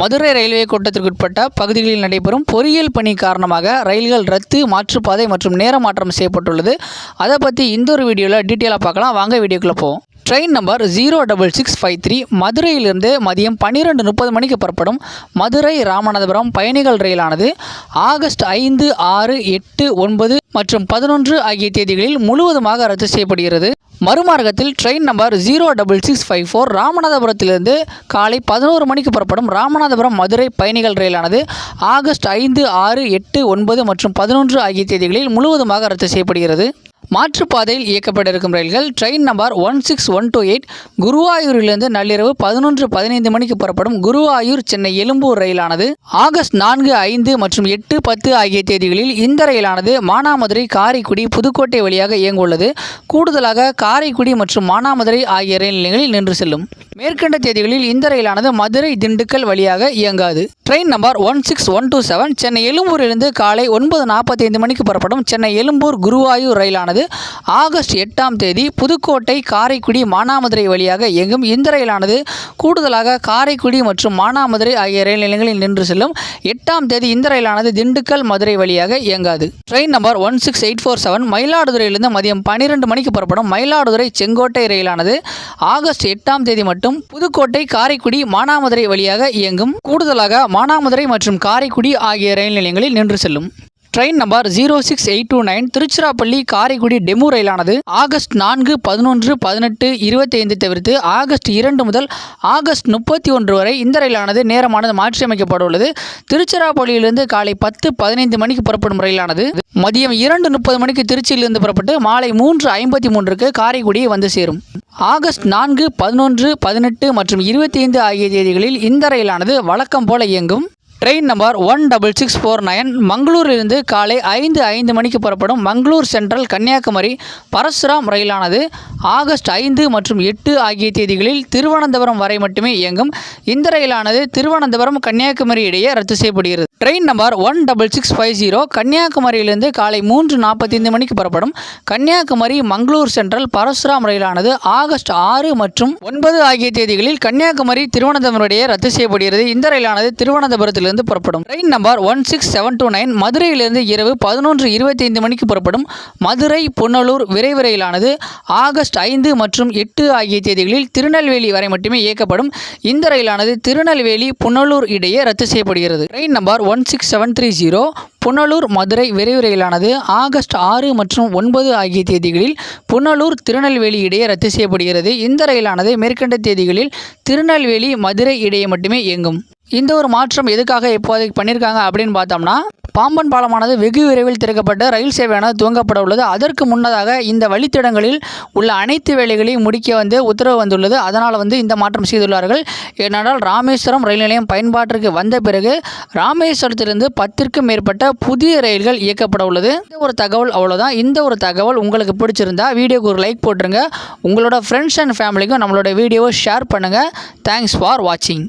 Madurai railway கோட்டத்திற்குட்பட்ட பகுதிகளில் நடைபெறும் பொறியியல் பணி காரணமாக ரயில்கள் ரத்து மாற்றுப்பாதை மற்றும் நேர மாற்றம் செய்யப்பட்டுள்ளது. அதை பற்றி இந்த ஒரு வீடியோவில் டீட்டெயிலாக பார்க்கலாம். வாங்க வீடியோக்குள்ளே போவோம். Train number zero double six five three மதுரையிலிருந்து மதியம் பன்னிரெண்டு முப்பது மணிக்கு புறப்படும் மதுரை ராமநாதபுரம் பயணிகள் ரயிலானது ஆகஸ்ட் ஐந்து ஆறு எட்டு ஒன்பது மற்றும் பதினொன்று ஆகிய தேதிகளில் முழுவதுமாக ரத்து செய்யப்படுகிறது. மறுமார்க்கத்தில் train number zero double six five four ராமநாதபுரத்திலிருந்து காலை பதினோரு மணிக்கு புறப்படும் ராமநாதபுரம் மதுரை பயணிகள் ரயிலானது ஆகஸ்ட் ஐந்து ஆறு எட்டு ஒன்பது மற்றும் பதினொன்று ஆகிய தேதிகளில் முழுவதுமாக ரத்து செய்யப்படுகிறது. மாற்றுப்பாதையில் இயக்கப்பட இருக்கும் ரயில்கள் train number one six one two eight குருவாயூரிலிருந்து நள்ளிரவு பதினொன்று பதினைந்து மணிக்கு புறப்படும் குருவாயூர் சென்னை எழும்பூர் ரயிலானது ஆகஸ்ட் நான்கு ஐந்து மற்றும் எட்டு பத்து ஆகிய தேதிகளில் இந்த ரயிலானது மானாமதுரை காரைக்குடி புதுக்கோட்டை வழியாக இயங்குள்ளது. கூடுதலாக காரைக்குடி மற்றும் மானாமதுரை ஆகிய ரயில் நிலையங்களில் நின்று செல்லும். மேற்கண்ட தேதிகளில் இந்த ரயிலானது மதுரை திண்டுக்கல் வழியாக இயங்காது. Train number one six one two seven Chennai எழும்பூரிலிருந்து காலை ஒன்பது நாற்பத்தைந்து மணிக்கு புறப்படும் சென்னை எழும்பூர் குருவாயூர் ரயிலானது ஆகஸ்ட் எட்டாம் தேதி புதுக்கோட்டை காரைக்குடி மானாமதுரை வழியாக இயங்கும் இந்த ரயிலானது கூடுதலாக காரைக்குடி மற்றும் மானாமதுரை ஆகிய ரயில் நிலையங்களில் நின்று செல்லும் எட்டாம் தேதி இந்த ரயிலானது திண்டுக்கல் மதுரை வழியாக இயங்காது. Train number one six eight four seven மயிலாடுதுறையிலிருந்து மதியம் பன்னிரெண்டு மணிக்கு புறப்படும் மயிலாடுதுறை செங்கோட்டை ரயிலானது ஆகஸ்ட் எட்டாம் தேதி மட்டும் புதுக்கோட்டை காரைக்குடி மானாமதுரை வழியாக இயங்கும். கூடுதலாக மானாமதுரை மற்றும் காரைக்குடி ஆகிய ரயில் நிலையங்களில் நின்று செல்லும். Train number zero six eight two nine Tiruchirappalli Karaikudi DEMU ரயிலானது August நான்கு பதினொன்று பதினெட்டு இருபத்தைந்து தவிர்த்து ஆகஸ்ட் இரண்டு முதல் ஆகஸ்ட் முப்பத்தி ஒன்று வரை இந்த ரயிலானது நேரமானது மாற்றியமைக்கப்பட்டுள்ளது திருச்சிராப்பள்ளியிலிருந்து காலை பத்து பதினைந்து மணிக்கு புறப்படும் ரயிலானது. மதியம் இரண்டு முப்பது மணிக்கு திருச்சியிலிருந்து புறப்பட்டு மாலை மூன்று ஐம்பத்தி மூன்றுக்கு காரைக்குடியை வந்து சேரும். ஆகஸ்ட் நான்கு பதினொன்று பதினெட்டு மற்றும் இருபத்தி ஐந்து ஆகிய தேதிகளில் இந்த ரயிலானது வழக்கம் போல இயங்கும். Train number one double six four nine மங்களூரிலிருந்து காலை ஐந்து ஐந்து மணிக்கு புறப்படும் மங்களூர் சென்ட்ரல் கன்னியாகுமரி பரசுராம் ரயிலானது ஆகஸ்ட் ஐந்து மற்றும் எட்டு ஆகிய தேதிகளில் திருவனந்தபுரம் வரை மட்டுமே இயங்கும். இந்த ரயிலானது திருவனந்தபுரம் கன்னியாகுமரி இடையே ரத்து செய்யப்படுகிறது. Train number one double six five zero கன்னியாகுமரியிலிருந்து காலை மூன்று நாற்பத்தைந்து மணிக்கு புறப்படும் கன்னியாகுமரி மங்களூர் சென்ட்ரல் பரசுராம் ரயிலானது ஆகஸ்ட் ஆறு மற்றும் ஒன்பது ஆகிய தேதிகளில் கன்னியாகுமரி திருவனந்தபுரம் இடையே ரத்து செய்யப்படுகிறது. இந்த ரயிலானது திருவனந்தபுரத்திலிருந்து புறப்படும். Train number one six seven two nine மதுரையிலிருந்து இரவு பதினொன்று இருபத்தி ஐந்து மணிக்கு புறப்படும். மதுரை புனலூர் விரைவு ரயிலானது ஆகஸ்ட் ஐந்து மற்றும் எட்டு ஆகிய தேதிகளில் திருநெல்வேலி வரை மட்டுமே இயக்கப்படும். இந்த ரயிலானது திருநெல்வேலி புனலூர் இடையே ரத்து செய்யப்படுகிறது. Train number one six seven three zero Punalur Madurai விரைவு ரயிலானது ஆகஸ்ட் ஆறு மற்றும் ஒன்பது ஆகிய தேதிகளில் புனலூர் திருநெல்வேலி இடையே ரத்து செய்யப்படுகிறது. இந்த ரயிலானது மேற்கண்ட தேதிகளில் திருநெல்வேலி மதுரை இடையே மட்டுமே இயங்கும். இந்த ஒரு மாற்றம் எதுக்காக இப்போதைக்கு பண்ணியிருக்காங்க அப்படின்னு பார்த்தோம்னா பாம்பன் பாலமானது வெகு விரைவில் திறக்கப்பட்டு ரயில் சேவையானது துவங்கப்பட உள்ளது. அதற்கு முன்னதாக இந்த வழித்தடங்களில் உள்ள அனைத்து வேலைகளையும் முடிக்க வந்து உத்தரவு வந்துள்ளது. அதனால் வந்து இந்த மாற்றம் செய்துள்ளார்கள். ஏனென்றால் ராமேஸ்வரம் ரயில் நிலையம் பயன்பாட்டிற்கு வந்த பிறகு ராமேஸ்வரத்திலிருந்து பத்திற்கும் மேற்பட்ட புதிய ரயில்கள் இயக்கப்பட உள்ளது. இந்த ஒரு தகவல் அவ்வளோதான் இந்த ஒரு தகவல் உங்களுக்கு பிடிச்சிருந்தா வீடியோக்கு ஒரு லைக் போட்டுருங்க. உங்களோட ஃப்ரெண்ட்ஸ் அண்ட் ஃபேமிலிக்கும் நம்மளோட வீடியோவை ஷேர் பண்ணுங்கள் தேங்க்ஸ் ஃபார் வாட்சிங்